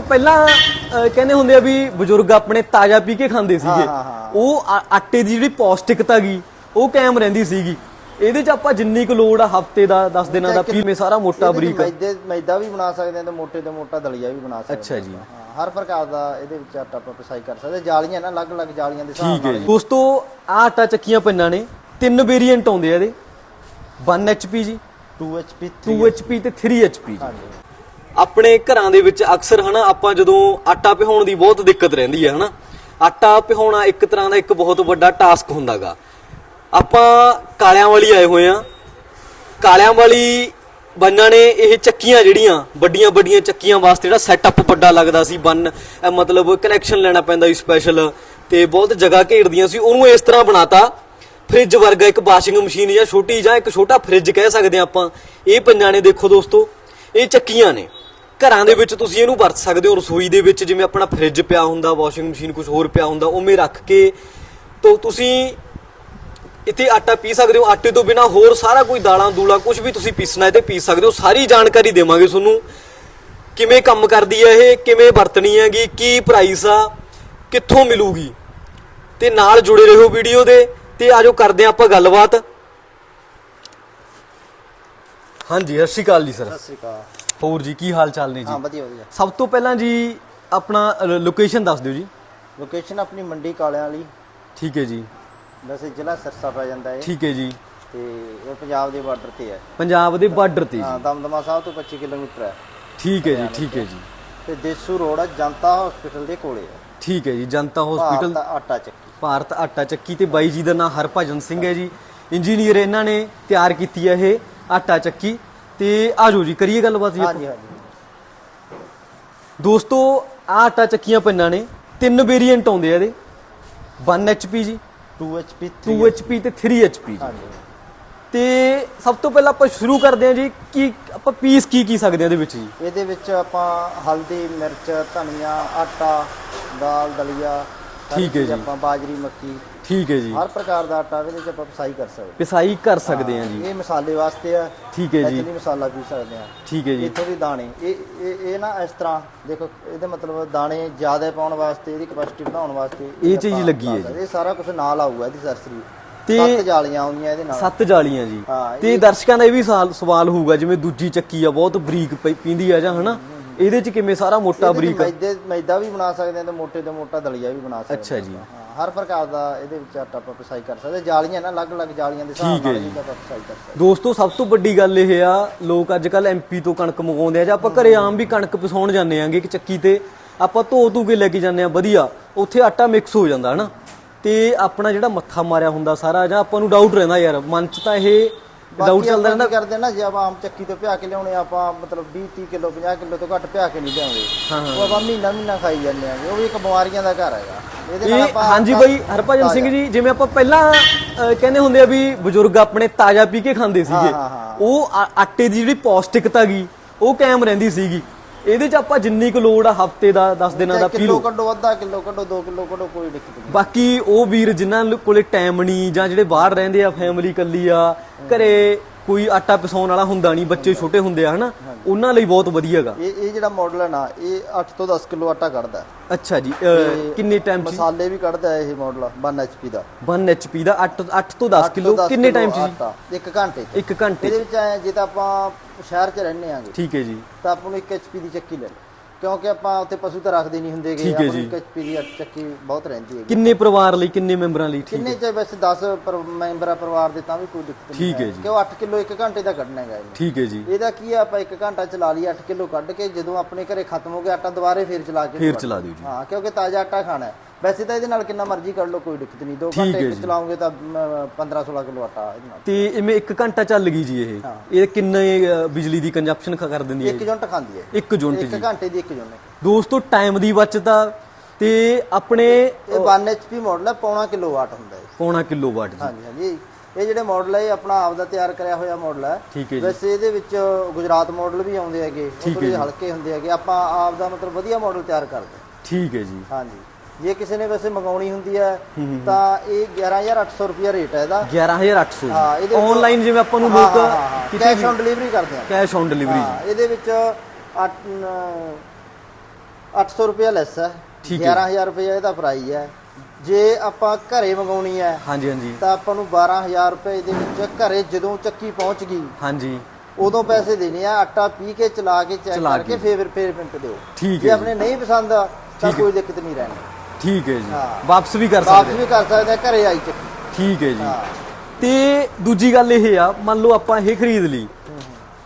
ਪਹਿਲਾਂ ਅਹ, ਕਹਿੰਦੇ ਹੁੰਦੇ ਆ ਵੀ ਬਜ਼ੁਰਗ ਆਪਣੇ ਤਾਜ਼ਾ ਪੀ ਕੇ ਖਾਂਦੇ ਸੀਗੇ। ਹਾਂ, ਹਾਂ। ਉਹ ਆ- ਆਟੇ ਦੀ ਜਿਹੜੀ ਪੌਸ਼ਟਿਕਤਾ ਗਈ ਉਹ ਕਾਇਮ ਰਹਿੰਦੀ ਸੀਗੀ। ਇਹਦੇ ਚ ਆਪਾਂ ਜਿੰਨੀ ਕੁ ਲੋੜ ਆ ਹਫ਼ਤੇ ਦਾ 10 ਦਿਨਾਂ ਦਾ ਪੀਵੇਂ ਸਾਰਾ ਮੋਟਾ ਇਹਦੇ 'ਚ ਬਰੀਕ ਮੈਦੇ ਮੈਦਾ ਵੀ ਬਣਾ ਸਕਦੇ ਹਾਂ ਤੇ ਮੋਟੇ ਤੋਂ ਮੋਟਾ ਦਲੀਆ ਵੀ ਬਣਾ ਸਕਦੇ ਅੱਛਾ ਜੀ। ਹਾਂ ਹਰ ਪ੍ਰਕਾਰ ਦਾ ਇਹਦੇ ਵਿੱਚ ਆਟਾ ਆਪਾਂ ਪਿਸਾਈ ਕਰ ਸਕਦੇ ਹਾਂ। ਜਾਲੀਆਂ ਨਾ ਅਲੱਗ-ਅਲੱਗ ਜਾਲੀਆਂ ਦੇ ਹਿਸਾਬ ਠੀਕ ਹੈ ਨਾਲ ਜੀ। ਦੋਸਤੋ ਆਹ ਆਟਾ ਚੱਕੀਆਂ ਪਿੰਨਾਂ ਨੇ ਤਿੰਨ ਵੇਰੀਐਂਟ ਆਉਂਦੇ ਆ ਇਹਦੇ। 1 HP ਜੀ। 2 HP 2 HP ਤੇ 3 HP ਜੀ। ਹਾਂਜੀ। ਆਪਣੇ ਘਰਾਂ ਦੇ ਵਿੱਚ ਅਕਸਰ ਹਨਾ, ਆਪਾਂ ਜਦੋਂ ਆਟਾ ਪਿਹਾਉਣ ਦੀ ਬਹੁਤ ਦਿੱਕਤ ਰਹਿੰਦੀ ਹੈ ਹਨਾ। ਆਟਾ ਪਿਹਾਉਣਾ ਇੱਕ ਤਰ੍ਹਾਂ ਦਾ ਇੱਕ ਬਹੁਤ ਵੱਡਾ ਟਾਸਕ ਹੁੰਦਾਗਾ। ਆਪਾਂ ਕਾਲਿਆਂ ਵਾਲੀ ਆਏ ਹੋਏ ਆ ਕਾਲਿਆਂ ਵਾਲੀ ਬੰਨਾਂ ਨੇ ਇਹ ਚੱਕੀਆਂ ਜਿਹੜੀਆਂ ਵੱਡੀਆਂ ਵੱਡੀਆਂ ਚੱਕੀਆਂ ਵਾਸਤੇ ਜਿਹੜਾ ਸੈਟਅਪ ਵੱਡਾ ਲੱਗਦਾ ਸੀ, ਬੰਨ ਮਤਲਬ ਕਨੈਕਸ਼ਨ ਲੈਣਾ ਪੈਂਦਾ ਸੀ ਸਪੈਸ਼ਲ ਤੇ ਬਹੁਤ ਜਗ੍ਹਾ ਘੇਰਦੀਆਂ ਸੀ, ਉਹਨੂੰ ਇਸ ਤਰ੍ਹਾਂ ਬਣਾਤਾ। ਫ੍ਰਿਜ ਵਰਗਾ ਇੱਕ ਵਾਸ਼ਿੰਗ ਮਸ਼ੀਨ ਜਾਂ ਛੋਟੀ ਜਾਂ ਇੱਕ ਛੋਟਾ ਫ੍ਰਿਜ ਕਹਿ ਸਕਦੇ ਹਾਂ ਆਪਾਂ। ਇਹ ਪੰਜਾਂ ਨੇ ਦੇਖੋ ਦੋਸਤੋ, ਇਹ ਚੱਕੀਆਂ ਨੇ। ਘਰਾਂ ਦੇ ਵਿੱਚ ਤੁਸੀਂ ਇਹਨੂੰ ਵਰਤ ਸਕਦੇ ਹੋ, ਰਸੋਈ ਦੇ ਵਿੱਚ, ਜਿਵੇਂ ਆਪਣਾ ਫ੍ਰਿਜ ਪਿਆ ਹੁੰਦਾ, ਵਾਸ਼ਿੰਗ ਮਸ਼ੀਨ ਕੁਝ ਹੋਰ ਪਿਆ ਹੁੰਦਾ, ਉਵੇਂ ਰੱਖ ਕੇ ਤੋ ਤੁਸੀਂ ਇੱਥੇ ਆਟਾ ਪੀ ਸਕਦੇ ਹੋ। ਆਟੇ ਤੋਂ ਬਿਨਾ ਹੋਰ ਸਾਰਾ ਕੋਈ ਦਾਲਾਂ ਦੂਲਾ ਕੁਝ ਵੀ ਤੁਸੀਂ ਪੀਸਣਾ ਹੈ ਤੇ ਪੀ ਸਕਦੇ ਹੋ। ਸਾਰੀ ਜਾਣਕਾਰੀ ਦੇਵਾਂਗੇ ਤੁਹਾਨੂੰ ਕਿਵੇਂ ਕੰਮ ਕਰਦੀ ਹੈ ਇਹ, ਕਿਵੇਂ ਵਰਤਣੀ ਹੈਗੀ, ਕੀ ਪ੍ਰਾਈਸ ਆ, ਕਿੱਥੋਂ ਮਿਲੂਗੀ। ਤੇ ਨਾਲ ਜੁੜੇ ਰਹੋ ਵੀਡੀਓ ਦੇ ਤੇ ਆਜੋ ਕਰਦੇ ਹਾਂ ਆਪਾਂ ਗੱਲਬਾਤ। ਹਾਂਜੀ, ਸਤਿ ਸ਼੍ਰੀ ਅਕਾਲ ਜੀ, ਸਰ। ਸਤਿ ਸ਼੍ਰੀ ਅਕਾਲ। ਹੋਰ ਜੀ ਕੀ ਹਾਲ ਚਾਲ ਨੇ ਹਾਂ ਜੀ ਵਧੀਆ ਵਧੀਆ। ਸਭ ਤੋਂ ਪਹਿਲਾਂ ਜੀ ਆਪਣਾ ਲੋਕੇਸ਼ਨ ਦੱਸ ਦਿਓ ਜੀ। ਲੋਕੇਸ਼ਨ ਆਪਣੀ ਮੰਡੀ ਕਾਲਿਆਂ ਵਾਲੀ। ਠੀਕ ਹੈ ਜੀ। ਵੈਸੇ ਜ਼ਿਲ੍ਹਾ ਸਿਰਸਾ ਪੈ ਜਾਂਦਾ ਹੈ ਠੀਕ ਹੈ ਜੀ। ਤੇ ਇਹ ਪੰਜਾਬ ਦੇ ਬਾਰਡਰ ਤੇ ਹੈ। ਪੰਜਾਬ ਦੇ ਬਾਰਡਰ ਤੇ ਹਾਂ ਦਮਦਮਾ ਸਾਹਿਬ ਤੋਂ 25 ਕਿਲੋਮੀਟਰ ਹੈ। ਠੀਕ ਹੈ ਜੀ ਠੀਕ ਹੈ ਜੀ। ਤੇ ਦੇਸੂ ਰੋਡ ਹੈ ਜਨਤਾ ਹਸਪੀਟਲ ਦੇ ਕੋਲੇ ਹੈ। ਠੀਕ ਹੈ ਜੀ ਜਨਤਾ ਹਸਪੀਟਲ ਆਟਾ ਚੱਕੀ। ਭਾਰਤ ਆਟਾ ਚੱਕੀ ਤੇ ਬਾਈ ਜੀ ਦਾ ਨਾਮ ਹਰਭਜਨ ਸਿੰਘ ਹੈ ਜੀ। ਇੰਜੀਨੀਅਰ ਇਹਨਾਂ ਨੇ ਤਿਆਰ ਕੀਤੀ ਹੈ ਇਹ ਆਟਾ ਚੱਕੀ। ਤੇ ਆਜੋ ਜੀ ਕਰੀਏ ਗੱਲਬਾਤ ਜੀ। ਹਾਂਜੀ ਹਾਂਜੀ। ਦੋਸਤੋ ਆਹ ਆਟਾ ਚੱਕੀਆਂ ਪਿੰਨਾਂ ਨੇ ਤਿੰਨ ਵੇਰੀਐਂਟ ਆਉਂਦੇ ਆ ਇਹਦੇ। 1 HP ਜੀ 2 HP 2 HP ਤੇ 3 HP ਜੀ। ਹਾਂਜੀ। ਤੇ ਸਭ ਤੋਂ ਪਹਿਲਾਂ ਆਪਾਂ ਸ਼ੁਰੂ ਕਰਦੇ ਹਾਂ ਜੀ ਕਿ ਆਪਾਂ ਪੀਸ ਕੀ ਕੀ ਸਕਦੇ ਹਾਂ ਇਹਦੇ ਵਿੱਚ ਜੀ? ਇਹਦੇ ਵਿੱਚ ਆਪਾਂ ਹਲਦੀ ਮਿਰਚ ਧਨੀਆ ਆਟਾ ਦਾਲ ਦਲੀਆ ਠੀਕ ਹੈ ਜੀ। ਆਪਾਂ ਬਾਜਰੀ ਮੱਕੀ। ਠੀਕ ਹੈ ਜੀ। ਹਰ ਪ੍ਰਕਾਰ ਦਾ ਆਟਾ ਇਹਦੇ ਵਿੱਚ ਆਪਾਂ ਪਸਾਈ ਕਰ ਸਕਦੇ ਪਿਸਾਈ ਕਰ ਸਕਦੇ ਹਾਂ ਜੀ। ਇਹ ਮਸਾਲੇ ਵਾਸਤੇ ਆ। ਠੀਕ ਹੈ ਜੀ। ਐਕਚੁਅਲੀ ਮਸਾਲਾ ਪੀ ਸਕਦੇ ਆ ਠੀਕ ਹੈ ਜੀ। ਇੱਥੋਂ ਦੀ ਦਾਣੇ ਇਹ ਇਹ ਇਹ ਨਾ ਇਸ ਤਰ੍ਹਾਂ ਦੇਖੋ ਇਹਦੇ ਮਤਲਬ ਦਾਣੇ ਜ਼ਿਆਦਾ ਪਾਉਣ ਵਾਸਤੇ ਇਹਦੀ ਕਪੈਸਿਟੀ ਵਧਾਉਣ ਵਾਸਤੇ ਇਹ ਚੀਜ਼ ਲੱਗੀ ਹੈ ਜੀ। ਇਹ ਸਾਰਾ ਕੁਝ ਨਾਲ ਆਊਗਾ ਇਹਦੀ ਸਰਸਰੀ ਤੇ- ਸੱਤ ਜਾਲੀਆਂ ਆਉਂਦੀਆਂ ਇਹਦੇ ਨਾਲ। ਸੱਤ ਜਾਲੀਆਂ ਜੀ। ਤੇ ਦਰਸ਼ਕਾਂ ਦਾ ਇਹ ਵੀ ਸਵਾਲ ਹੋਊਗਾ ਜਿਵੇਂ ਦੂਜੀ ਚੱਕੀ ਆ ਬਹੁਤ ਬਰੀਕ ਪੀਂਦੀ ਆ ਜਾਂ ਹਨਾ? ਇਹਦੇ ਚ ਕਿਵੇਂ ਸਾਰਾ ਮੋਟਾ ਬਰੀਕ ਮੈਦੇ ਮੈਦਾ ਵੀ ਬਣਾ ਸਕਦੇ ਆ ਤੇ ਮੋਟੇ ਤੋਂ ਮੋਟਾ ਦਲੀਆ ਵੀ ਬਣਾ ਸਕਦੇ ਅੱਛਾ ਜੀ। ਹਰ ਪ੍ਰਕਾਰ ਦਾ ਇਹਦੇ ਵਿੱਚ ਆਟਾ ਆਪਾਂ ਪਸਾਈ ਕਰ ਸਕਦੇ। ਜਾਲੀਆਂ ਨਾ ਅਲੱਗ-ਅਲੱਗ ਜਾਲੀਆਂ ਦੇ ਹਿਸਾਬ ਨਾਲ ਜੀ। ਇਹਦਾ ਆਪਾਂ ਪਸਾਈ ਕਰ ਸਕਦੇ ਦੋਸਤੋ ਸਭ ਤੋਂ ਵੱਡੀ ਗੱਲ ਇਹ ਆ ਲੋਕ ਅੱਜ ਕੱਲ ਐਮਪੀ ਤੋਂ ਕਣਕ ਮੰਗਵਾਉਂਦੇ ਆ ਜਾਂ ਆਪਾਂ ਘਰੇ ਆਮ ਵੀ ਕਣਕ ਪਿਸਾਉਣ ਜਾਂਦੇ ਆਂਗੇ ਇੱਕ ਚੱਕੀ ਤੇ ਆਪਾਂ ਧੋ ਧੂ ਕੇ ਲੈ ਕੇ ਜਾਂਦੇ ਆ ਵਧੀਆ ਉੱਥੇ ਆਟਾ ਮਿਕਸ ਹੋ ਜਾਂਦਾ ਹਨਾ ਤੇ ਆਪਣਾ ਜਿਹੜਾ ਮੱਥਾ ਮਾਰਿਆ ਹੁੰਦਾ ਸਾਰਾ ਜਾਂ ਆਪਾਂ ਨੂੰ ਡਾਊਟ ਰਹਿੰਦਾ ਯਾਰ ਮਨ 'ਚ ਤਾਂ ਇਹ ਡਾਊਟ ਚੱਲਦਾ ਰਹਿੰਦਾ। ਕਰਦੇ ਨਾ ਜੇ ਆਪਾਂ ਆਮ ਚੱਕੀ ਤੋਂ ਪਿਆ ਕੇ ਲਿਆਉਣੇ ਆਪਾਂ ਮਤਲਬ 20 30 ਕਿਲੋ 50 ਕਿਲੋ ਤੋਂ ਘੱਟ ਪਿਆ ਕੇ ਨਹੀਂ ਲਿਆਉਂਦੇ। ਉਹ ਆਪਾਂ ਮਹੀਨਾ ਮਹੀਨਾ ਖਾਈ ਜਾਂਦੇ ਆ ਉਹ ਵੀ ਇੱਕ ਬਿਮਾਰੀਆਂ ਦਾ ਘਰ ਹੈਗਾ। ਇਹਦੇ ਨਾਲ ਆਪਾਂ ਹਾਂਜੀ ਬਾਈ ਹਰਭਜਨ ਸਿੰਘ ਜੀ ਜਿਵੇਂ ਆਪਾਂ ਪਹਿਲਾਂ ਕਹਿੰਦੇ ਹੁੰਦੇ ਆ ਵੀ ਬਜ਼ੁਰਗ ਆਪਣੇ ਤਾਜ਼ਾ ਪੀ ਕੇ ਖਾਂਦੇ ਸੀਗੇ। ਉਹ ਆਟੇ ਦੀ ਜਿਹੜੀ ਪੌਸ਼ਟਿਕਤਾ ਗਈ ਉਹ ਕਾਇਮ ਰਹਿੰਦੀ ਸੀਗੀ। ਇਹਦੇ ਚ ਆਪਾਂ ਜਿੰਨੀ ਕੁ ਲੋੜ ਆ ਹਫ਼ਤੇ ਦਾ 10 ਦਿਨਾਂ ਦਾ ਪੀ ਕਿਲੋ ਕੱਢੋ ਅੱਧਾ ਕਿਲੋ ਕੱਢੋ 2 ਕਿਲੋ ਕੱਢੋ ਕੋਈ ਦਿੱਕਤ ਨਹੀਂ। ਬਾਕੀ ਉਹ ਵੀਰ ਜਿਨ੍ਹਾਂ ਕੋਲੇ ਟਾਈਮ ਨਹੀਂ ਜਾਂ ਜਿਹੜੇ ਬਾਹਰ ਰਹਿੰਦੇ ਆ ਫੈਮਿਲੀ ਕੱਲੀ ਆ ਘਰੇ ਕੋਈ ਆਟਾ ਪਿਸਾਉਣ ਵਾਲਾ ਹੁੰਦਾ ਨਹੀਂ ਬੱਚੇ ਛੋਟੇ ਹੁੰਦੇ ਆ ਹਨਾ? ਉਹਨਾਂ ਲਈ ਬਹੁਤ ਵਧੀਆ ਹੈਗਾ ਇਹ ਇਹ ਜਿਹੜਾ ਮਾਡਲ ਹੈ ਨਾ ਇਹ 8 ਤੋਂ 10 ਕਿਲੋ ਆਟਾ ਕੱਢਦਾ। ਹੈ। ਅੱਛਾ ਜੀ ਅਹ, ਕਿੰਨੇ ਟਾਈਮ ਚ? ਮਸਾਲੇ ਵੀ ਕੱਢਦਾ ਹੈ ਇਹ ਮਾਡਲ 1 HP ਦਾ। 1 HP ਦਾ 8 8 ਤੋਂ 10 ਅੱਠ ਕਿਲੋ ਕਿੰਨੇ ਟਾਈਮ ਚ ਜੀ? ਆਟਾ, ਇੱਕ ਘੰਟੇ 'ਚ। ਇੱਕ ਘੰਟੇ ਇਹਦੇ ਚ। ਵਿੱਚ ਆਏ ਜੇ ਤਾਂ ਆਪਾਂ ਸ਼ਹਿਰ 'ਚ ਰਹਿੰਦੇ ਆਂਗੇ। ਠੀਕ ਹੈ ਜੀ। ਤਾਂ ਆਪਾਂ ਨੂੰ 1 HP ਦੀ ਚੱਕੀ ਲੈ ਲਓ। ਕਿਉਂਕਿ ਆਪਾਂ ਉੱਥੇ ਪਸ਼ੂ ਤਾਂ ਰੱਖਦੇ ਨਹੀਂ ਹੁੰਦੇਗੇ ਠੀਕ ਹੈ ਆਪਾਂ ਨੂੰ ਜੀ। 1 HP ਦੀ ਚੱਕੀ ਬਹੁਤ ਰਹਿੰਦੀ ਹੈਗੀ। ਕਿੰਨੇ ਪਰਿਵਾਰ ਲਈ ਕਿੰਨੇ ਮੈਂਬਰਾਂ ਲਈ ਠੀਕ ਕਿੰਨੇ ਚ ਵੈਸੇ 10 ਪਰ- ਮੈਂਬਰ ਪਰਿਵਾਰ ਦੇ ਤਾਂ ਵੀ ਕੋਈ ਦਿੱਕਤ ਨਹੀਂ ਠੀਕ ਹੈ ਜੀ। ਕਿਉਂ 8 ਕਿਲੋ 1 ਘੰਟੇ ਦਾ ਕੱਢਣਾ ਹੈਗਾ ਇਹਨੇ। ਠੀਕ ਹੈ ਜੀ। ਇਹਦਾ ਕੀ ਆ ਆਪਾਂ 1 ਘੰਟਾ ਚਲਾ ਲਈ 8 ਕਿਲੋ ਕੱਢ ਕੇ ਜਦੋਂ ਆਪਣੇ ਘਰੇ ਖਤਮ ਹੋ ਗਿਆ ਆਟਾ ਦੁਬਾਰੇ ਫੇਰ ਚਲਾ ਕੇ ਫੇਰ ਚਲਾ ਦਿਓ ਜੀ। ਹਾਂ ਕਿਉਂਕਿ ਤਾਜ਼ਾ ਆਟਾ ਖਾਣਾ ਹੈ। ਵੈਸੇ ਤਾਂ ਇਹਦੇ ਨਾਲ ਕਿੰਨਾ ਮਰਜ਼ੀ ਕਰ ਲਓ ਕੋਈ ਦਿੱਕਤ ਨਹੀਂ। 2 ਠੀਕ ਘੰਟੇ। ਚਲਾਉਂਗੇ ਤਾਂ 15 16 ਕਿਲੋ ਆਟਾ ਇਹਦੇ ਨਾਲ। ਤੇ ਇਵੇਂ ਇੱਕ ਘੰਟਾ ਚੱਲ ਗਈ ਜੀ ਇਹ। ਇਹ ਕਿੰਨੇ ਬਿਜਲੀ ਦੀ ਕੰਜਪਸ਼ਨ ਕਰ ਦਿੰਦੀ ਹੈ ਇੱਕ ਯੂਨਿਟ ਖਾਂਦੀ ਹੈ। ਇੱਕ ਯੂਨਿਟ ਇੱਕ ਜੀ। ਘੰਟੇ ਦੀ ਇੱਕ ਯੂਨਿਟ ਦੋਸਤੋ ਟਾਈਮ ਦੀ ਬਚਤ ਆ। ਤੇ ਆਪਣੇ ਇਹ 1 HP ਮਾਡਲ ਹੈ ਪੌਣਾ ਕਿਲੋ ਵਾਟ ਹੁੰਦਾ ਹੈ ਪੌਣਾ ਕਿਲੋਵਾਟ ਜੀ। ਹਾਂਜੀ ਹਾਂਜੀ। ਇਹ ਜਿਹੜੇ ਮਾਡਲ ਹੈ ਇਹ ਆਪਣਾ ਆਪ ਦਾ ਤਿਆਰ ਕਰਿਆ ਹੋਇਆ ਮਾਡਲ ਹੈ ਠੀਕ ਹੈ ਜੀ। ਵੈਸੇ ਇਹਦੇ ਵਿੱਚ ਗੁਜਰਾਤ ਮਾਡਲ ਵੀ ਆਉਂਦੇ ਹੈਗੇ ਉਹ ਥੋੜੇ। ਹਲਕੇ ਹੁੰਦੇ ਹੈਗੇ। ਆਪਾਂ ਆਪ ਦਾ ਮਤਲਬ ਵਧੀਆ ਮਾਡਲ ਤਿਆਰ ਕਰਦੇ। ਠੀਕ ਹੈ ਜੀ। ਹਾਂਜੀ। ਜੇ ਕਿਸੇ ਨੇ ਵੈਸੇ ਮੰਗਾਉਣੀ ਹੁੰਦੀ ਹੈ ਤਾਂ ਇਹ 11800 ਰੁਪਿਆ ਰੇਟ ਹੈ ਇਹਦਾ। 11800 ਹਾਂ, ਇਹਦੇ ਆਨਲਾਈਨ ਜਿਵੇਂ ਆਪਾਂ ਨੂੰ ਲੋਕ ਕੈਸ਼ ਔਨ ਡਿਲੀਵਰੀ ਕਰਦੇ ਆ। ਕੈਸ਼ ਔਨ ਡਿਲੀਵਰੀ ਹਾਂ ਇਹਦੇ ਵਿੱਚ ਅੱਠ- ਨ- 800 ਰੁਪਏ ਲੈਸ ਹੈ। ਠੀਕ ਹੈ। 11000 ਰੁਪਏ ਇਹਦਾ ਪ੍ਰਾਈਸ ਹੈ। ਜੇ ਆਪਾਂ ਘਰੇ ਮੰਗਾਉਣੀ ਹੈ ਹਾਂਜੀ ਹਾਂਜੀ। ਤਾਂ ਆਪਾਂ ਨੂੰ 12000 ਰੁਪਏ ਦੇ ਵਿੱਚ ਘਰੇ ਜਦੋਂ ਚੱਕੀ ਪਹੁੰਚ ਗਈ ਹਾਂਜੀ। ਉਦੋਂ ਪੈਸੇ ਦੇਣੇ ਆ। ਆਟਾ ਪੀ ਕੇ ਚਲਾ ਕੇ ਚੈੱਕ ਕਰਕੇ। ਫੇਰ ਫੇਰ ਪਿੰਟ ਦਿਓ। ਜੇ ਆਪਣੇ ਨਹੀਂ ਪਸੰਦ ਤਾਂ। ਕੋਈ ਦਿੱਕਤ ਨਹੀਂ ਰਹਿਣੀ। ਠੀਕ ਹੈ ਜੀ। ਹਾਂ। ਵਾਪਸ ਵੀ ਕਰ ਵਾਪਸ ਸਕਦੇ। ਵੀ ਕਰ ਸਕਦੇ ਆ ਘਰੇ ਆਈ ਚੱਕੀ। ਠੀਕ ਹੈ ਜੀ। ਤੇ ਦੂਜੀ ਗੱਲ ਇਹ ਆ ਮੰਨ ਲਓ ਆਪਾਂ ਇਹ ਖਰੀਦ ਲਈ।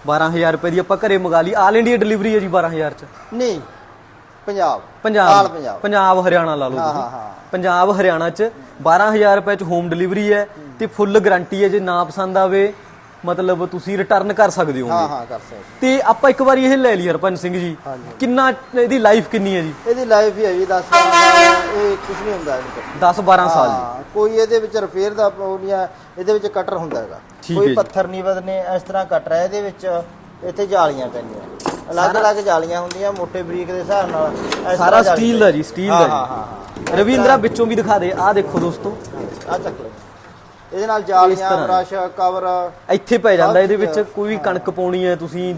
12000 ਰੁਪਏ ਦੀ ਆਪਾਂ ਘਰੇ ਮੰਗਾ ਲਈ। ਆਲ ਇੰਡੀਆ ਡਿਲੀਵਰੀ ਹੈ ਜੀ 12000 ਚ? ਨਹੀਂ ਪੰਜਾਬ। ਪੰਜਾਬ। ਆਲ ਪੰਜਾਬ। ਪੰਜਾਬ ਹਰਿਆਣਾ ਲਾ ਲਓ ਹਾਂ, ਤੁਸੀਂ। ਹਾਂ, ਹਾਂ। ਪੰਜਾਬ ਹਰਿਆਣਾ ਚ 12000 ਰੁਪਏ ਚ ਹੋਮ ਡਿਲੀਵਰੀ ਹੈ ਤੇ ਫੁੱਲ ਗਾਰੰਟੀ ਹੈ ਜੇ ਨਾ ਪਸੰਦ ਆਵੇ ਮਤਲਬ ਤੁਸੀਂ ਰਿਟਰਨ ਕਰ ਸਕਦੇ ਹੋ ਹਾਂ ਹਾਂ ਕਰ ਸਕਦੇ। ਤੇ ਆਪਾਂ ਇੱਕ ਵਾਰੀ ਇਹ ਲੈ ਲਈ ਹਰਪੰਨ ਸਿੰਘ ਜੀ। ਕਿੰਨਾ ਇਹਦੀ ਲਾਈਫ ਕਿੰਨੀ ਹੈ ਜੀ? ਇਹਦੀ ਲਾਈਫ ਹੀ ਹੈ ਜੀ 10 ਇਹ ਕੁਝ ਨਹੀਂ ਹੁੰਦਾ ਇਹਦੇ ਵਿੱਚ। 10 12 ਸਾਲ ਜੀ। ਕੋਈ ਇਹਦੇ ਵਿੱਚ ਰਿਪੇਅਰ ਦਾ ਨਹੀਂ ਹੈ ਇਹਦੇ ਵਿੱਚ ਕਟਰ ਹੁੰਦਾ ਹੈਗਾ। ਕੋਈ। ਪੱਥਰ ਨਹੀਂ ਬਦਨੇ ਇਸ ਤਰ੍ਹਾਂ ਕਟਰ ਹੈ ਇਹਦੇ ਵਿੱਚ ਇੱਥੇ ਜਾਲੀਆਂ ਪੈਂਦੀਆਂ। ਅਲੱਗ-ਅਲੱਗ ਜਾਲੀਆਂ ਹੁੰਦੀਆਂ ਮੋਟੇ ਬਰੀਕ ਦੇ ਹਿਸਾਬ ਨਾਲ ਸਾਰਾ ਸਟੀਲ ਦਾ ਜੀ ਸਟੀਲ ਦਾ ਹਾਂ, ਹਾਂ। ਰਵਿੰਦਰਾ ਵਿੱਚੋਂ ਵੀ ਦਿਖਾ ਦੇ ਆਹ ਦੇਖੋ ਦੋਸਤੋ। ਆ ਚੱਕ ਲਓ। ਇਹਦੇ ਨਾਲ ਜਾਲੀਆਂ। ਬ੍ਰਸ਼ ਕਵਰ ਇੱਥੇ ਪੈ ਜਾਂਦਾ ਇਹਦੇ ਵਿੱਚ ਕੋਈ ਵੀ ਕਣਕ ਪਾਉਣੀ ਹੈ ਤੁਸੀਂ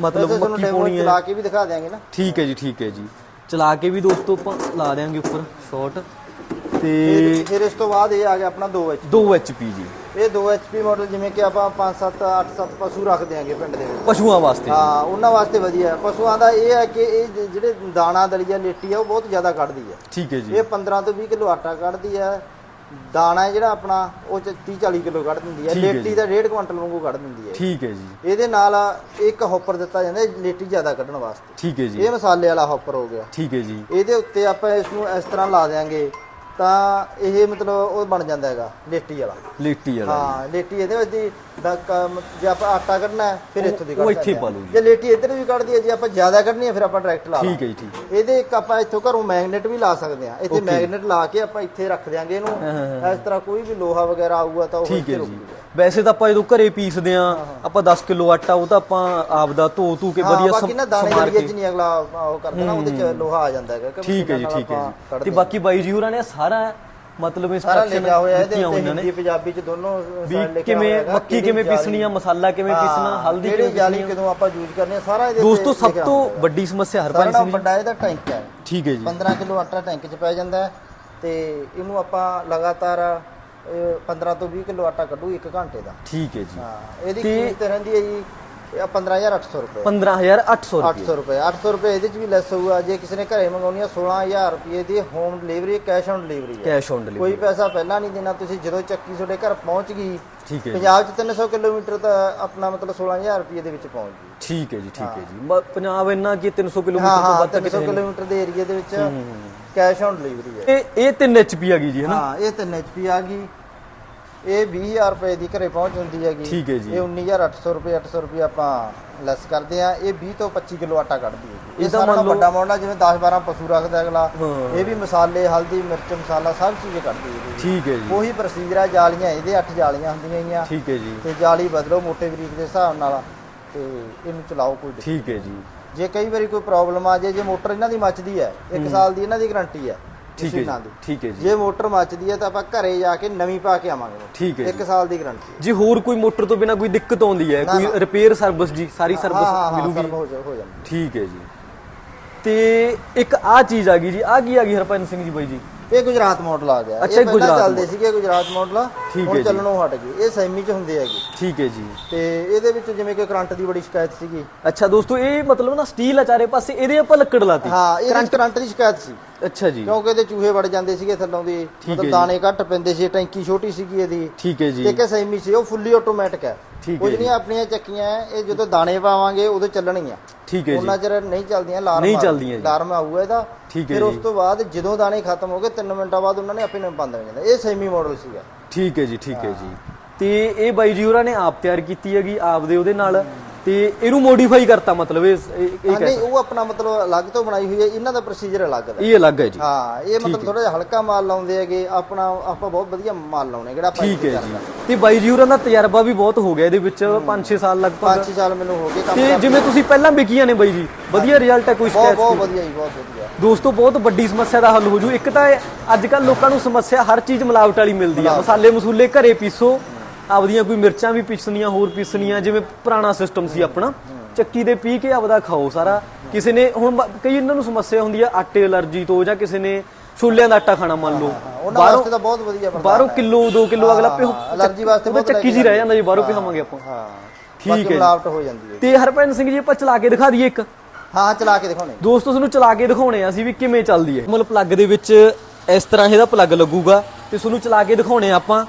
ਮਤਲਬ ਮੱਕੀ ਪਾਉਣੀ ਚਲਾ ਹੈ ਕੇ ਵੀ ਦਿਖਾ ਦਿਆਂਗੇ ਨਾ। ਠੀਕ ਹੈ ਜੀ ਠੀਕ ਹੈ ਜੀ। ਚਲਾ ਕੇ ਵੀ ਦੋਸਤੋ ਆਪਾਂ ਲਾ ਦੇਾਂਗੇ ਉੱਪਰ ਸ਼ਾਰਟ ਤੇ ਫਿਰ ਇਸ ਤੋਂ ਬਾਅਦ ਇਹ ਆ ਗਿਆ ਆਪਣਾ 2 HP 2 HP ਜੀ। ਇਹ 2 HP ਮਾਡਲ ਜਿਵੇਂ ਕਿ ਆਪਾਂ 5 7 8 7 ਪਸ਼ੂ ਰੱਖ ਦਿਆਂਗੇ ਪਿੰਡ ਦੇ ਵਿੱਚ। ਪਸ਼ੂਆਂ ਵਾਸਤੇ। ਹਾਂ ਉਹਨਾਂ ਵਾਸਤੇ ਵਧੀਆ। ਹੈ ਪਸ਼ੂਆਂ ਦਾ ਇਹ ਹੈ ਕਿ ਇਹ ਜਿਹੜੇ ਦਾਣਾ ਦਲੀਆ ਲੇਟੀ ਆ ਉਹ ਬਹੁਤ ਜ਼ਿਆਦਾ ਕੱਢਦੀ ਹੈ। ਠੀਕ ਹੈ ਜੀ। ਇਹ 15 ਤੋਂ 20 ਕਿਲੋ ਆਟਾ ਕੱਢਦੀ ਹੈ। ਦਾਣਾ ਜਿਹੜਾ ਆਪਣਾ ਉਹ 'ਚ 30 40 ਕਿਲੋ ਕੱਢ ਦਿੰਦੀ ਹੈ। ਠੀਕ ਹੈ ਲੇਟੀ ਜੀ। ਦਾ 1.5 ਕੁਇੰਟਲ ਵਾਂਗੂ ਕੱਢ ਦਿੰਦੀ ਹੈ। ਠੀਕ ਹੈ ਜੀ। ਇਹਦੇ ਨਾਲ ਇੱਕ ਹੌਪਰ ਦਿੱਤਾ ਜਾਂਦਾ ਹੈ ਲੇਟੀ ਜ਼ਿਆਦਾ ਕੱਢਣ ਵਾਸਤੇ। ਠੀਕ ਹੈ ਜੀ। ਇਹ ਮਸਾਲੇ ਵਾਲਾ ਹੌਪਰ ਹੋ ਗਿਆ। ਠੀਕ ਹੈ ਜੀ। ਇਹਦੇ ਉੱਤੇ ਆਪਾਂ ਇਸ ਨੂੰ ਇਸ ਤਰ੍ਹਾਂ ਲਾ ਦਿਆਂਗੇ ਤਾਂ ਇਹ ਮਤਲਬ ਉਹ ਬਣ ਜਾਂਦਾ ਹੈਗਾ ਲੇਟੀ ਵਾਲਾ। ਲੇਟੀ ਵਾਲਾ। ਹਾਂ ਲੇਟੀ ਇਹਦੇ ਵਿੱਚ ਦੀ ਦਾ ਕੰਮ- ਜੇ ਆਪਾਂ ਆਟਾ ਕੱਢਣਾ ਹੈ, ਫਿਰ ਉਹ- ਇੱਥੋਂ ਦੀ ਉਹ ਕੱਢ ਇੱਥੇ ਸਕਦੇ ਪਾ ਹਾਂ। ਲਓ ਜੀ। ਜੇ ਲੇਟੀ ਇੱਧਰ ਵੀ ਕੱਢਦੀ ਹੈ ਜੇ ਆਪਾਂ ਜ਼ਿਆਦਾ ਕੱਢਣੀ ਹੈ ਫਿਰ ਆਪਾਂ ਡਾਇਰੈਕਟ ਲਾ ਠੀਕ ਹੈ। ਜੀ ਠੀਕ। ਇਹਦੇ ਇੱਕ ਆਪਾਂ ਇੱਥੋਂ ਘਰੋਂ ਮੈਗਨੇਟ ਵੀ ਲਾ ਸਕਦੇ ਹਾਂ। ਇੱਥੇ Okay. ਮੈਗਨੇਟ ਲਾ ਕੇ ਆਪਾਂ ਇੱਥੇ ਰੱਖ ਦਿਆਂਗੇ ਇਹਨੂੰ। ਇਸ ਤਰ੍ਹਾਂ ਕੋਈ ਵੀ ਲੋਹਾ ਵਗੈਰਾ ਆਊਗਾ ਤਾਂ ਉਹ ਠੀਕ ਇੱਥੇ ਹੈ ਰੁਕ ਜੀ। ਵੈਸੇ ਤਾਂ ਆਪਾਂ ਜਦੋਂ ਘਰੇ ਪੀਸਦੇ ਆ ਆਪਾਂ 10 ਕਿਲੋ ਆਟਾ ਉਹ ਤਾਂ ਆਪਾਂ ਆਪਦਾ ਧੋ ਧੂ ਕੇ ਹਾਂ ਵਧੀਆ ਬਾਕੀ ਨਾ ਸਮ- ਦਾਣੇ ਸਮਾਰ ਜਰੀਏ ਕੇ। ਚ ਨਹੀਂ ਅਗਲਾ ਉਹ ਕਰਦਾ ਨਾ ਉਹਦੇ ਚ ਲੋਹਾ ਆ ਜਾਂਦਾ ਹੈਗਾ ਕਿ ਠੀਕ ਹੈ ਜੀ ਮਸ਼ੀਨਾਂ ਠੀਕ ਹੈ ਆਪਾਂ ਜੀ। ਕੱਢਦੇ ਤੇ ਬਾਕੀ ਬਾਈ ਜੀ ਹੋਰਾਂ ਨੇ ਸਾਰਾ ਮਤਲਬ ਇਹਦੇ ਦਿੱਤੀਆਂ ਹੋਈਆਂ ਨੇ। ਪੰਜਾਬੀ ਚ ਦੋਨੋਂ side ਲਿਖਿਆ ਕਿਵੇਂ ਮੱਕੀ ਕਿਵੇਂ ਪੀਸਣੀ ਆ ਮਸਾਲਾ ਕਿਵੇਂ ਪੀਸਣਾ ਹਲਦੀ ਕਿਵੇਂ ਪੀਸਣੀ ਕਦੋਂ ਆਪਾਂ ਯੂਜ਼ ਕਰਨੀ ਆ ਸਾਰਾ ਇਹਦੇ ਦੋਸਤੋ ਸਭ ਤੋਂ ਵੱਡੀ ਸਮੱਸਿਆ ਨਾਲ ਸਿੰਘ ਜੀ। ਵੱਡਾ ਇਹਦਾ ਟੈਂਕ ਹੈ। ਠੀਕ ਹੈ ਜੀ। 15 ਕਿਲੋ ਆਟਾ ਟੈਂਕ 'ਚ ਪੈ ਜਾਂਦਾ ਹੈ ਤੇ ਇਹਨੂੰ ਆਪਾਂ ਲਗਾਤਾਰ ਇਹ 15 ਤੋਂ 20 ਕਿਲੋ ਆਟਾ ਕੱਢੂ 1 ਘੰਟੇ ਦਾ। ਠੀਕ ਹੈ ਜੀ। ਹਾਂ ਇਹਦੀ ਕੀਮਤ ਰਹਿੰਦੀ ਹੈ ਜੀ ਇਹ 15800 ਰੁਪਏ। 15800 ਰੁਪਏ। 800 ਰੁਪਏ। 800 ਰੁਪਏ ਇਹਦੇ 'ਚ ਵੀ ਲੈਸ ਹੋਊਗਾ। ਜੇ ਕਿਸੇ ਨੇ ਘਰੇ ਮੰਗਾਉਣੀ ਆ 16000 ਰੁਪਏ ਦੀ home delivery cash on delivery ਹੈ। ਕੈਸ਼ ਔਨ ਕੋਈ ਡਿਲੀਵਰੀ ਪੈਸਾ ਪਹਿਲਾਂ ਨਹੀਂ ਦੇਣਾ। ਤੁਸੀਂ ਜਦੋਂ ਚੱਕੀ ਤੁਹਾਡੇ ਘਰ ਪਹੁੰਚ ਗਈ ਠੀਕ ਹੈ ਪੰਜਾਬ 'ਚ 300 ਕਿਲੋਮੀਟਰ ਤਾਂ ਆਪਣਾ ਮਤਲਬ 16000 ਰੁਪਏ ਦੇ ਵਿੱਚ ਪਹੁੰਚ ਗਈ। ਠੀਕ ਹੈ ਜੀ ਠੀਕ ਹੈ ਜੀ। ਪੰਜਾਬ ਇੰਨਾ ਕਿ 300 ਹਾਂ ਕਿਲੋਮੀਟਰ ਤੋਂ ਹਾਂ ਵੱਧ 300 ਕਿਤੇ ਕਿਲੋਮੀਟਰ ਦੇ ਏਰੀਆ ਦੇ ਵਿੱਚ ਕੈਸ਼ ਔਨ ਡਿਲੀਵਰੀ ਹੈ। ਇਹ ਇਹ 3 ਐਚਪੀ ਆ ਗਈ ਜੀ ਹੈਨਾ ਹਾਂ ਇਹ 3 ਐਚਪੀ ਆ ਗਈ। ਇਹ 20000 ਰੁਪਏ ਦੀ ਘਰੇ ਪਹੁੰਚ ਹੁੰਦੀ ਹੈਗੀ। ਠੀਕ ਹੈ ਜੀ। ਇਹ 19800 ਰੁਪਏ 800 ਰੁਪਏ ਆਪਾਂ ਲੈਸ ਕਰਦੇ ਆ ਇਹ 20 ਤੋਂ 25 ਕਿਲੋ ਆਟਾ ਕੱਢਦੀ ਹੈ ਇਹ ਸਾਰਾ ਵੱਡਾ ਮਾਡਲ ਆ, ਜਿਵੇਂ 10 12 ਪਸ਼ੂ ਰੱਖਦਾ ਅਗਲਾ। ਇਹ ਵੀ ਮਸਾਲੇ ਹਲਦੀ ਮਿਰਚ ਮਸਾਲਾ ਸਭ ਚੀਜ਼ ਕੱਢਦੀ ਹੈ। ਠੀਕ ਹੈ ਜੀ। ਉਹੀ ਪ੍ਰੋਸੀਜਰ ਆ ਜਾਲੀਆਂ ਇਹਦੇ 8 ਜਾਲੀਆਂ ਹੁੰਦੀਆਂ ਗਈਆਂ ਠੀਕ ਹੈ ਜੀ। ਤੇ ਜਾਲੀ ਬਦਲੋ ਮੋਟੇ ਬਰੀਕ ਦੇ ਹਿਸਾਬ ਨਾਲ ਤੇ ਇਹਨੂੰ ਚਲਾਓ ਕੋਈ ਠੀਕ ਹੈ ਜੀ। ਜੇ ਕਈ ਵਾਰੀ ਕੋਈ ਪ੍ਰੋਬਲਮ ਆ ਜੇ ਜੇ ਮੋਟਰ ਇਹਨਾਂ ਦੀ ਮੱਚਦੀ ਹੈ 1 ਸਾਲ ਦੀ ਇਹਨਾਂ ਦੀ ਗਾਰੰਟੀ ਹੈ। ਠੀਕ ਹੈ ਠੀਕ ਹੈ ਜੀ। ਜੇ ਮੋਟਰ ਮੱਚਦੀ ਹੈ ਤਾਂ ਆਪਾਂ ਘਰੇ ਜਾ ਕੇ ਨਵੀਂ ਪਾ ਕੇ ਆਵਾਂਗੇ ਠੀਕ ਹੈ ਇੱਕ ਸਾਲ ਦੀ ਗਾਰੰਟੀ ਜੇ ਹੋਰ ਕੋਈ ਮੋਟਰ ਤੋਂ ਬਿਨਾ ਕੋਈ ਦਿੱਕਤ ਆਉਂਦੀ ਹੈ? ਕੋਈ। ਰਿਪੇਅਰ ਸਰਵਿਸ ਜੀ ਸਾਰੀ ਸਰਵਿਸ ਮਿਲੂਗੀ? ਹੋ ਜਾਂਦਾ ਠੀਕ ਹੈ ਜੀ। ਤੇ ਇੱਕ ਆ ਚੀਜ਼ ਆ ਗਈ ਜੀ। ਆ ਕੀ ਆ ਗਈ ਹਰਪਨ ਸਿੰਘ ਜੀ ਬਾਈ ਜੀ? ਇਹ ਗੁਜਰਾਤ ਮਾਡਲ ਆ ਗਿਆ। ਅੱਛਾ, ਇਹ ਇਹ ਪਹਿਲਾਂ ਗੁਜਰਾਤ ਚੱਲਦੇ। ਸੀਗੇ ਗੁਜਰਾਤ ਮਾਡਲ ਹੁਣ। ਚੱਲਣੋਂ ਹਟ ਗਏ। ਇਹ ਸੈਮੀ ਚ ਹੁੰਦੇ ਹੈਗੇ। ਠੀਕ ਹੈ ਜੀ। ਤੇ ਇਹਦੇ ਵਿੱਚ ਜਿਵੇਂ ਕਿ ਕਰੰਟ ਦੀ ਬੜੀ ਸ਼ਿਕਾਇਤ ਸੀਗੀ। ਅੱਛਾ ਦੋਸਤੋ ਇਹ ਮਤਲਬ ਨਾ ਸਟੀਲ ਆ ਚਾਰੇ ਪਾਸੇ ਇਹਦੇ ਆਪਾਂ ਲੱਕੜ ਲਾਤੀ। ਹਾਂ ਇਹ ਕਰੰਟ ਦੀ ਸ਼ਿਕਾਇਤ ਸੀ। ਅੱਛਾ ਜੀ। ਕਿਉਂਕਿ ਇਹਦੇ ਚੂਹੇ ਵੜ ਜਾਂਦੇ ਸੀਗੇ ਥੱਲੋਂ ਦੀ। ਮਤਲਬ। ਦਾਣੇ ਘੱਟ ਪੈਂਦੇ ਸੀ ਟੈਂਕੀ ਛੋਟੀ ਸੀਗੀ ਇਹਦੀ। ਠੀਕ ਹੈ ਜੀ। ਤੇ ਕਿ ਸੈਮੀ ਸੀ ਉਹ ਫੁੱਲੀ ਆਟੋਮੈਟਿਕ ਹੈ। ਉਹ ਜਿਹੜੀਆਂ ਆਪਣੀਆਂ ਚੱਕੀਆਂ ਇਹ ਜਦੋਂ ਦਾਣੇ ਪਾਵਾਂਗੇ ਉਦੋਂ ਚੱਲਣਗੀਆਂ। ਠੀਕ ਹੈ ਜੀ। ਉਹਨਾਂ ਚਿਰ ਨਹੀਂ ਚੱਲਦੀਆਂ ਅਲਾਰਮ ਨਹੀਂ ਚੱਲਦੀਆਂ ਜੀ। ਅਲਾਰਮ ਆਊਗਾ ਇਹਦਾ। ਠੀਕ ਹੈ ਫਿਰ ਉਸ। ਤੋਂ ਬਾਅਦ ਜਦੋਂ ਦਾਣੇ ਖਤਮ ਹੋ ਗਏ 3 ਮਿੰਟਾਂ ਬਾਅਦ ਉਹਨਾਂ ਨੇ ਆਪੇ ਨੂੰ ਬੰਦ ਹੋ ਜਾਂਦਾ ਇਹ ਸੈਮੀ ਮਾਡਲ ਸੀਗਾ। ਠੀਕ ਹੈ ਜੀ ਠੀਕ ਹੈ ਜੀ। ਤੇ ਇਹ ਬਾਈ ਜੀ ਹੋਰਾਂ ਨੇ ਆਪ ਤਿਆਰ ਕੀਤੀ ਹੈਗੀ ਆਪਦੇ ਉਹਦੇ ਨਾਲ। ਤੇ ਇਹਨੂੰ ਮੋਡੀਫਾਈ ਕਰਤਾ ਮਤਲਬ ਇਹ ਇਹ ਹਾਂ, ਨਹੀਂ ਉਹ ਆਪਣਾ ਮਤਲਬ ਅਲੱਗ ਤੋਂ ਬਣਾਈ ਹੋਈ ਹੈ ਇਹਨਾਂ ਦਾ ਪ੍ਰੋਸੀਜਰ ਅਲੱਗ ਹੈ। ਇਹ ਅਲੱਗ ਹੈ ਜੀ। ਹਾਂ ਇਹ ਮਤਲਬ ਥੋੜਾ ਜਿਹਾ ਹਲਕਾ ਮਾਲ ਲਾਉਂਦੇ ਹੈਗੇ ਆਪਣਾ ਆਪਾਂ ਬਹੁਤ ਵਧੀਆ ਮਾਲ ਲਾਉਣੇ ਜਿਹੜਾ ਆਪਾਂ ਠੀਕ ਇੱਥੇ ਹੈ ਜੀ। ਚੱਲਦਾ। ਤੇ ਬਾਈ ਜੀ ਹੋਰਾਂ ਦਾ ਤਜਰਬਾ ਵੀ ਬਹੁਤ ਹੋ ਗਿਆ ਇਹਦੇ ਵਿੱਚ 5-6 ਸਾਲ ਲਗਭਗ। ਪੰਜ ਛੇ ਸਾਲ ਮੈਨੂੰ ਹੋ ਗਏ ਕੰਮ ਤੇ। ਜਿਵੇਂ ਤੁਸੀਂ ਪਹਿਲਾਂ ਵਿਕੀਆਂ ਨੇ ਬਾਈ ਜੀ ਵਧੀਆ ਰਿਜ਼ਲਟ ਹੈ ਕੋਈ ਬਹੁਤ ਸ਼ਿਕਾਇਤ ਬਹੁਤ ਨਹੀਂ ਵਧੀਆ ਜੀ ਬਹੁਤ ਵਧੀਆ। ਦੋਸਤੋ ਬਹੁਤ ਵੱਡੀ ਸਮੱਸਿਆ ਦਾ ਹੱਲ ਹੋ ਜੂ। ਇੱਕ ਤਾਂ ਅੱਜ ਕੱਲ ਲੋਕਾਂ ਨੂੰ ਸਮੱਸਿਆ ਹਰ ਚੀਜ਼ ਮਿਲਾਵਟ ਵਾਲੀ ਮਿਲਦੀ ਆ। ਮਸਾਲੇ ਮਸੂਲੇ ਘਰੇ ਪੀਸੋ ਆਪਦੀਆਂ ਕੋਈ ਮਿਰਚਾਂ ਵੀ ਪੀਸਣੀਆਂ ਹੋਰ ਪੀਸਣੀਆਂ ਜਿਵੇਂ ਪੁਰਾਣਾ ਸਿਸਟਮ ਸੀ ਆਪਣਾ। ਚੱਕੀ ਦੇ ਪੀ ਕੇ ਆਪਦਾ ਖਾਓ ਸਾਰਾ। ਕਿਸੇ ਨੇ ਹੁਣ ਕਈ ਇਹਨਾਂ ਨੂੰ ਸਮੱਸਿਆ ਹੁੰਦੀ ਆ ਆਟੇ ਅਲਰਜੀ ਤੋਂ ਜਾਂ ਕਿਸੇ ਨੇ ਛੋਲਿਆਂ ਦਾ ਆਟਾ ਖਾਣਾ ਮੰਨ ਲਓ। ਉਹਨਾਂ ਵਾਸਤੇ ਤਾਂ ਬਹੁਤ ਵਧੀਆ ਪਦਾਰਥ ਬਾਹਰੋਂ ਕਿਲੋ 2 ਕਿਲੋ ਅਗਲਾ ਪਿਓ ਅਲਰਜੀ ਵਾਸਤੇ ਬਹੁਤ ਚੱਕੀ ਜੀ ਰਹਿ ਜਾਂਦਾ ਜੀ ਬਾਹਰੋਂ ਪਿਹਾਵਾਂਗੇ ਆਪਾਂ। ਹਾਂ ਠੀਕ ਹੈ ਜੀ। ਮਿਲਾਵਟ ਹੋ ਜਾਂਦੀ ਹੈ। ਤੇ ਹਰਪ੍ਰੀਤ ਸਿੰਘ ਜੀ ਆਪਾਂ ਚਲਾ ਕੇ ਦਿਖਾ ਦਈਏ ਇੱਕ। ਹਾਂ ਚਲਾ ਕੇ ਦਿਖਾਉਣੇ। ਦੋਸਤੋ ਤੁਹਾਨੂੰ ਚਲਾ ਕੇ ਦਿਖਾਉਣੇ ਆ ਅਸੀਂ ਵੀ ਕਿਵੇਂ ਚੱਲਦੀ ਹੈ। ਮਤਲਬ ਪਲੱਗ ਦੇ ਵਿੱਚ ਇਸ ਤਰ੍ਹਾਂ ਇਹਦਾ ਪਲੱਗ ਲੱਗੂਗਾ ਤੇ ਤੁਹਾਨੂੰ ਚਲਾ ਕੇ ਦਿਖਾਉਣੇ ਆਪਾਂ।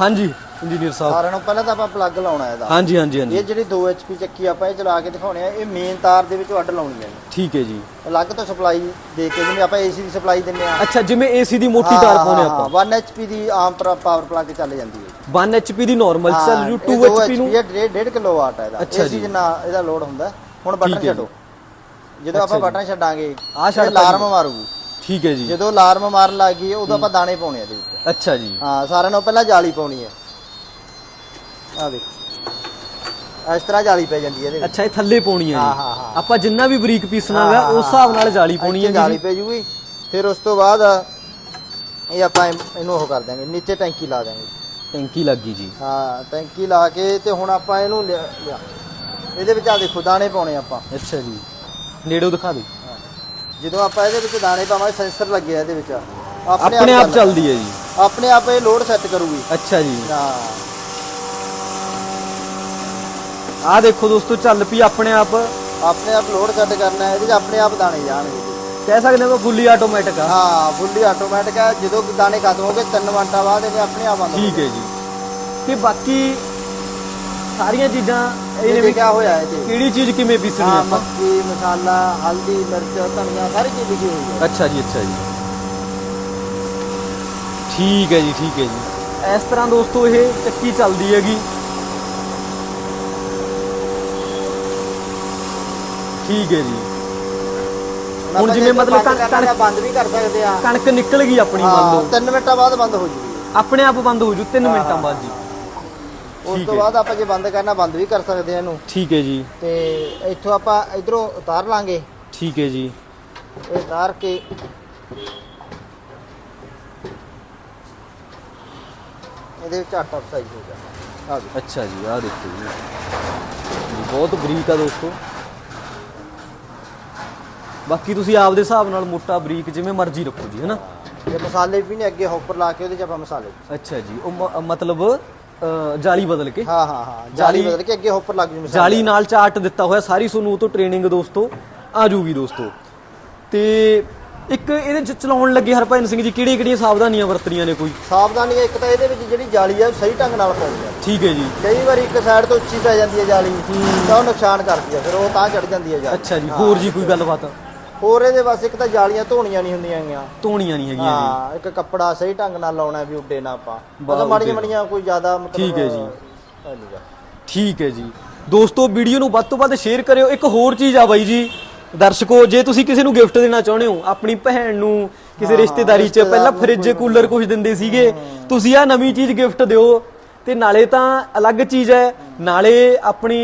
ਹਾਂਜੀ। ਇੰਜੀਨੀਅਰ ਸਾਹਿਬ। ਸਾਰਿਆਂ ਨੂੰ ਪਹਿਲਾਂ ਤਾਂ ਆਪਾਂ ਪਲੱਗ ਲਾਉਣਾ ਇਹਦਾ। ਹਾਂਜੀ ਹਾਂਜੀ ਹਾਂਜੀ। ਇਹ ਜਿਹੜੀ 2 HP ਚੱਕੀ ਆਪਾਂ ਇਹ ਚਲਾ ਕੇ ਦਿਖਾਉਣੇ ਆ ਇਹ ਮੇਨ ਤਾਰ ਦੇ ਵਿੱਚੋਂ ਅੱਡ ਲਾਉਣੀ ਹੈ ਠੀਕ ਹੈ ਜੀ। ਅਲੱਗ ਤੋਂ ਸਪਲਾਈ ਦੇ ਕੇ ਜਿਵੇਂ ਆਪਾਂ AC ਦੀ ਸਪਲਾਈ ਦਿੰਨੇ ਆ। ਅੱਛਾ ਜਿਵੇਂ ਏਸੀ ਦੀ ਮੋਟੀ ਤਾਰ ਪਾਉਨੇ ਆਪਾਂ। 1 HP ਦੀ ਆਮ ਪਾਵਰ ਪਲੱਗ ਚੱਲ ਜਾਂਦੀ ਹੈ। 1 HP ਦੀ ਨਾਰਮਲ ਚੱਲ ਜੂ 2 ਇਹ ਦੋ HP ਨੂੰ। ਇਹ 1.5 ਕਿਲੋ ਵਾਟ ਹੈ ਇਹਦਾ। AC। ਜਿੰਨਾ ਇਹਦਾ ਲੋਡ ਹੁੰਦਾ ਹੁਣ ਬਟਨ ਛੱਡੋ। ਜਦੋਂ ਆਪਾਂ। ਬਟਨ ਛੱਡਾਂਗੇ ਇਹ ਛੱਡਤਾ ਅਲਾਰਮ। ਮਾਰੂਗੀ। ਠੀਕ ਹੈ ਜੀ। ਜਦੋਂ ਅਲਾਰਮ ਮਾਰਨ ਲੱਗ ਗਈ ਉਦੋਂ ਆਪਾਂ ਦਾਣੇ ਪਾਉਣੇ ਆ ਇਹਦੇ ਵਿੱਚ। ਅੱਛਾ ਜੀ। ਹਾਂ ਸਾਰਿਆਂ ਨੂੰ ਪਹਿਲਾਂ ਜਾਲੀ ਪਾਉਣੀ ਹੈ। ਆ ਦੇਖ ਇਸ ਤਰ੍ਹਾਂ ਜਾਲੀ ਪੈ ਜਾਂਦੀ ਹੈ ਇਹਦੇ ਵਿੱਚ। ਅੱਛਾ ਇਹ ਥੱਲੇ ਪਾਉਣੀ ਹੈ ਹਾਂ, ਹਾਂ, ਹਾਂ। ਆਪਾਂ ਜਿੰਨਾ ਵੀ ਬਰੀਕ ਪੀਸਣਾਗਾ ਉਸ ਹਿਸਾਬ ਨਾਲ ਜਾਲੀ ਪਾਉਣੀ ਹੈ ਜਾਲੀ ਪੈ ਜੂਗੀ। ਫਿਰ ਉਸ ਤੋਂ ਬਾਅਦ ਇਹ ਆਪਾਂ ਇਹ- ਇਹਨੂੰ ਉਹ ਕਰ ਦਾਂਗੇ ਨੀਚੇ ਟੈਂਕੀ ਲਾ ਦਾਂਗੇ ਟੈਂਕੀ ਲੱਗੀ ਜੀ। ਹਾਂ ਟੈਂਕੀ ਲਾ ਕੇ ਤੇ ਹੁਣ ਆਪਾਂ ਇਹਨੂੰ ਲਿਆ। ਇਹਦੇ ਵਿੱਚ ਆ ਦੇਖੋ ਦਾਣੇ ਪਾਉਣੇ ਆਪਾਂ। ਅੱਛਾ ਜੀ। ਨੇੜੋਂ ਦਿਖਾ ਦੇ। ਜਦੋਂ ਆਪਾਂ ਇਹਦੇ ਵਿੱਚ ਦਾਣੇ ਪਾਵਾਂਗੇ ਸੈਂਸਰ ਲੱਗੇ ਆ ਇਹਦੇ ਵਿੱਚ। ਆਪਣੇ ਆਪ। ਚੱਲਦੀ ਹੈ ਜੀ। ਆਪਣੇ ਆਪ ਇਹ ਲੋਡ ਸੈੱਟ ਕਰੂਗੀ। ਅੱਛਾ ਜੀ। ਹਾਂ। ਆਹ ਦੇਖੋ ਦੋਸਤੋ ਚੱਲ ਪਈ ਆਪਣੇ ਆਪ। ਆਪਣੇ ਆਪ ਲੋਡ ਸੈੱਟ ਕਰਨਾ ਹੈ ਇਹਦੇ 'ਚ ਆਪਣੇ ਆਪ ਦਾਣੇ ਜਾਣਗੇ। ਕਹਿ ਸਕਦੇ ਹਾਂ ਫੁੱਲੀ ਆਟੋਮੈਟਿਕ ਆ। ਹਾਂ ਫੁੱਲੀ ਆਟੋਮੈਟਿਕ ਹੈ ਜਦੋਂ ਦਾਣੇ ਖਤਮ ਹੋ ਗਏ 3 ਮਿੰਟਾਂ ਬਾਅਦ ਇਹ ਆਪਣੇ ਆਪ ਹੋ ਠੀਕ ਹੈ ਜੀ। ਤੇ ਬਾਕੀ ਸਾਰੀਆਂ ਚੀਜ਼ਾਂ ਇਹ ਇਹ ਵੀ ਲਿਖਿਆ ਹੋਇਆ ਹੈ ਤੇ ਕਿਹੜੀ ਚੀਜ਼ ਕਿਵੇਂ ਪੀਸਣੀ ਹਾਂ ਆਪਾਂ? ਮੱਕੀ ਮਸਾਲਾ ਹਲਦੀ ਮਿਰਚ ਧਨੀਆ ਸਾਰੀ ਚੀਜ਼ ਲਿਖੀ ਹੋਈ ਹੈ। ਅੱਛਾ ਜੀ ਅੱਛਾ ਜੀ। ਠੀਕ ਹੈ ਜੀ ਠੀਕ ਹੈ ਜੀ। ਇਸ ਤਰ੍ਹਾਂ ਦੋਸਤੋ ਇਹ ਚੱਕੀ ਚੱਲਦੀ ਹੈਗੀ। ਠੀਕ ਹੈ ਜੀ। ਹੁਣ ਜਿਵੇਂ ਮਤਲਬ ਕਣਕ- ਤਾਂ ਬੰਦ ਵੀ ਕਰ ਸਕਦੇ ਆ। ਕਣਕ ਨਿਕਲ ਗਈ ਆਪਣੀ ਮੰਨ ਲਓ। 3 ਮਿੰਟਾਂ ਬਾਅਦ ਬੰਦ ਹੋ ਜੂਗੀ ਆਪਣੇ ਆਪ ਬੰਦ ਹੋ ਜੂ 3 ਮਿੰਟਾਂ ਬਾਅਦ ਜੀ। ਉਸ ਤੋਂ। ਬਾਅਦ ਆਪਾਂ ਜੇ ਬੰਦ ਕਰਨਾ ਬੰਦ ਵੀ ਕਰ ਸਕਦੇ ਆ ਇਹਨੂੰ। ਠੀਕ ਹੈ ਜੀ। ਤੇ ਇੱਥੋਂ ਆਪਾਂ ਇਧਰੋਂ ਉਤਾਰ ਲਾਂਗੇ। ਠੀਕ ਹੈ ਜੀ। ਇਹ ਉਤਾਰ ਕੇ ਇਹਦੇ ਵਿੱਚ ਆਟਾ ਫਸਾਈ ਹੋ ਜਾਣਾ ਆ। ਅੱਛਾ ਜੀ ਆਹ ਦੇਖੋ ਜੀ, ਬਹੁਤ ਬਰੀਕ ਆ ਦੋਸਤੋ। ਬਾਕੀ ਤੁਸੀਂ ਆਪਦੇ ਹਿਸਾਬ ਨਾਲ ਮੋਟਾ ਬਰੀਕ ਜਿਵੇਂ ਮਰਜ਼ੀ ਰੱਖੋ ਜੀ ਹੈਨਾ? ਤੇ ਮਸਾਲੇ ਵੀ ਨੇ ਅੱਗੇ ਹੌਪਰ ਲਾ ਕੇ ਉਹਦੇ 'ਚ ਆਪਾਂ ਮਸਾਲੇ ਅੱਛਾ ਜੀ ਉਹ ਮ- ਮਤਲਬ ਅ, ਜਾਲੀ ਬਦਲ ਕੇ? ਹਾਂ ਹਾਂ ਹਾਂ ਜਾਲੀ ਜਾਲੀ- ਬਦਲ ਕੇ ਅੱਗੇ ਹੌਪਰ ਲੱਗ ਜੂ ਮਸਾਲੇ। ਜਾਲੀ ਨਾਲ ਚਾਰਟ ਦਿੱਤਾ ਹੋਇਆ ਸਾਰੀ ਤੁਹਾਨੂੰ ਉਹ ਤੋਂ ਟ੍ਰੇਨਿੰਗ ਦੋਸਤੋ ਆ ਜੂਗੀ ਦੋਸਤੋ। ਤੇ ਇੱਕ ਇਹਦੇ ਚ ਚਲਾਉਣ ਲੱਗੇ ਹਰਭਜਨ ਸਿੰਘ ਜੀ ਕਿਹੜੀਆਂ ਕਿਹੜੀਆਂ ਸਾਵਧਾਨੀਆਂ ਵਰਤਣੀਆਂ ਨੇ ਕੋਈ? ਸਾਵਧਾਨੀ ਇੱਕ ਤਾਂ ਇਹਦੇ ਵਿੱਚ ਜਿਹੜੀ ਜਾਲੀ ਆ ਉਹ ਸਹੀ ਢੰਗ ਨਾਲ ਪਾਉਣੀ ਆ। ਠੀਕ ਹੈ ਜੀ। ਕਈ ਵਾਰ ਇੱਕ ਸਾਈਡ ਤੋਂ ਉੱਚੀ ਪੈ ਜਾਂਦੀ ਹੈ ਜਾਲੀ ਤਾਂ ਉਹ ਨੁਕਸਾਨ ਕਰਦੀ ਆ ਫਿਰ ਉਹ ਤਾਂ ਚੜ ਜਾਂਦੀ ਹੈ ਜਾਲੀ। ਅੱਛਾ ਜੀ ਹੋਰ ਜੀ ਕੋਈ ਗੱਲਬਾਤ? ਹੋਰ ਇਹਦੇ ਬਸ ਇੱਕ ਤਾਂ ਜਾਲੀਆਂ ਧੋਣੀਆਂ ਨਹੀਂ ਹੁੰਦੀਆਂ ਗੀਆਂ ਧੋਣੀਆਂ ਨਹੀਂ ਹੈਗੀਆਂ ਜੀ। ਹਾਂ ਇੱਕ ਕੱਪੜਾ ਸਹੀ ਢੰਗ ਨਾਲ ਲਾਉਣਾ ਵੀ ਉੱਡੇ ਨਾ ਆਪਾਂ। ਮਤਲਬ ਮਾੜੀਆਂ। ਮਾੜੀਆਂ ਕੋਈ ਜ਼ਿਆਦਾ ਮਤਲਬ ਠੀਕ ਹੈ ਜੀ। ਠੀਕ ਹੈ ਜੀ। ਦੋਸਤੋ ਵੀਡੀਓ ਨੂੰ ਵੱਧ ਤੋਂ ਵੱਧ ਸ਼ੇਅਰ ਕਰਿਓ। ਇੱਕ ਹੋਰ ਚੀਜ਼ ਆ ਬਾਈ ਜੀ ਦਰਸ਼ਕੋ ਜੇ ਤੁਸੀਂ ਕਿਸੇ ਨੂੰ ਗਿਫਟ ਦੇਣਾ ਚਾਹੁੰਦੇ ਹੋ ਆਪਣੀ ਭੈਣ ਨੂੰ ਕਿਸੇ ਰਿਸ਼ਤੇਦਾਰੀ 'ਚ ਪਹਿਲਾਂ ਫ੍ਰਿਜ ਕੂਲਰ ਕੁਝ ਦਿੰਦੇ ਸੀਗੇ ਤੁਸੀਂ ਆ ਨਵੀਂ ਚੀਜ਼ ਗਿਫਟ ਦਿਓ। ਤੇ ਨਾਲੇ ਤਾਂ ਅਲੱਗ ਚੀਜ਼ ਹੈ। ਨਾਲੇ ਆਪਣੀ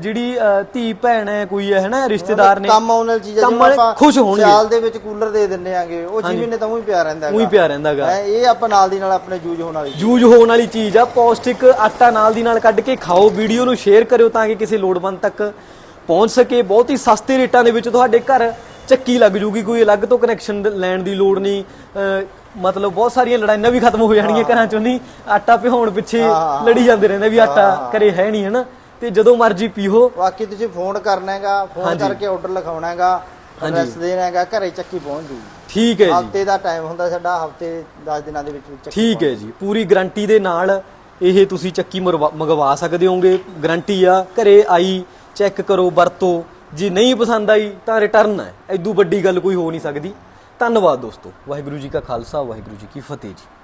ਜਿਹੜੀ ਧੀ ਭੈਣ ਹੈ ਕੋਈ ਹੈ ਹਨਾ ਰਿਸ਼ਤੇਦਾਰ ਨੇ ਕੰਮ ਆਉਣ ਵਾਲੀ ਚੀਜ਼ ਆਪਾਂ ਖੁਸ਼ ਹੋਣਗੇ। ਸਿਆਲ ਦੇ ਵਿੱਚ ਕੂਲਰ ਦੇ ਦਿੰਦੇ ਆਂਗੇ ਉਹ ਜੀ ਮਹੀਨੇ ਤਾਂ ਉਹੀ ਪਿਆ ਰਹਿੰਦਾ ਉਹੀ ਪਿਆ ਰਹਿੰਦਾਗਾ ਹੈਂ, ਇਹ ਆਪਾਂ ਨਾਲ ਦੀ ਨਾਲ ਆਪਣੇ ਯੂਜ਼ ਹੋਣ ਵਾਲੀ ਯੂਜ਼ ਹੋਣ ਵਾਲੀ ਚੀਜ਼ ਆ। ਪੌਸ਼ਟਿਕ ਆਟਾ ਨਾਲ ਦੀ ਨਾਲ ਕੱਢ ਕੇ ਖਾਓ। ਵੀਡੀਓ ਨੂੰ ਸ਼ੇਅਰ ਕਰਿਓ ਤਾਂ ਕਿ ਕਿਸੇ ਲੋੜਵੰਦ ਤੱਕ ਪਹੁੰਚ ਸਕੇ। ਬਹੁਤ ਹੀ ਸਸਤੇ ਰੇਟਾਂ ਦੇ ਵਿੱਚ ਤੁਹਾਡੇ ਘਰ ਚੱਕੀ ਲੱਗ ਜੂਗੀ। ਕੋਈ ਅਲੱਗ ਤੋਂ ਕਨੈਕਸ਼ਨ ਲੈਣ ਦੀ ਲੋੜ ਨਹੀਂ। ਮਤਲਬ ਬਹੁਤ ਸਾਰੀਆਂ ਲੜਾਈਆਂ ਵੀ ਖਤਮ ਹੋ ਜਾਣਗੀਆਂ ਘਰਾਂ ਚੋਂ ਨਹੀਂ। ਆਟਾ ਪਿਹਾਉਣ ਪਿੱਛੇ। ਲੜੀ ਜਾਂਦੇ ਰਹਿੰਦੇ ਵੀ ਆਟਾ ਘਰੇ ਹੈ ਨਹੀਂ ਹਨਾ? ਤੇ ਜਦੋਂ ਮਰਜ਼ੀ ਪੀਓ। ਬਾਕੀ ਤੁਸੀਂ ਫੋਨ ਕਰਨਾ ਹੈਗਾ ਫੋਨ। ਕਰਕੇ ਆਰਡਰ ਲਿਖਾਉਣਾ ਹੈਗਾ। ਐਡਰੈਸ ਦੇਣਾ ਹੈਗਾ ਘਰੇ ਚੱਕੀ ਪਹੁੰਚ ਜੂਗੀ ਠੀਕ ਹੈ ਜੀ। ਹਫ਼ਤੇ ਦਾ ਟਾਈਮ ਹੁੰਦਾ ਸਾਡਾ ਹਫ਼ਤੇ 10 ਦਿਨਾਂ ਦੇ ਵਿੱਚ ਵਿੱਚ ਚੱਕੀ ਠੀਕ ਹੈ ਜੀ। ਪੂਰੀ ਗਾਰੰਟੀ ਦੇ ਨਾਲ ਇਹ ਤੁਸੀਂ ਚੱਕੀ ਮੰਗਵਾ ਸਕਦੇ ਹੋਗੇ ਗਾਰੰਟੀ ਆ ਘਰੇ ਆਈ ਚੈੱਕ ਕਰੋ ਵਰਤੋ। ਜੇ ਨਹੀਂ ਪਸੰਦ ਆਈ ਤਾਂ ਰਿਟਰਨ ਹੈ। ਐਦੂ ਵੱਡੀ ਗੱਲ ਕੋਈ ਹੋ ਨਹੀਂ ਸਕਦੀ। ਧੰਨਵਾਦ ਦੋਸਤੋ ਵਾਹਿਗੁਰੂ ਜੀ ਕਾ ਖਾਲਸਾ ਵਾਹਿਗੁਰੂ ਜੀ ਕੀ ਫਤਿਹ ਜੀ।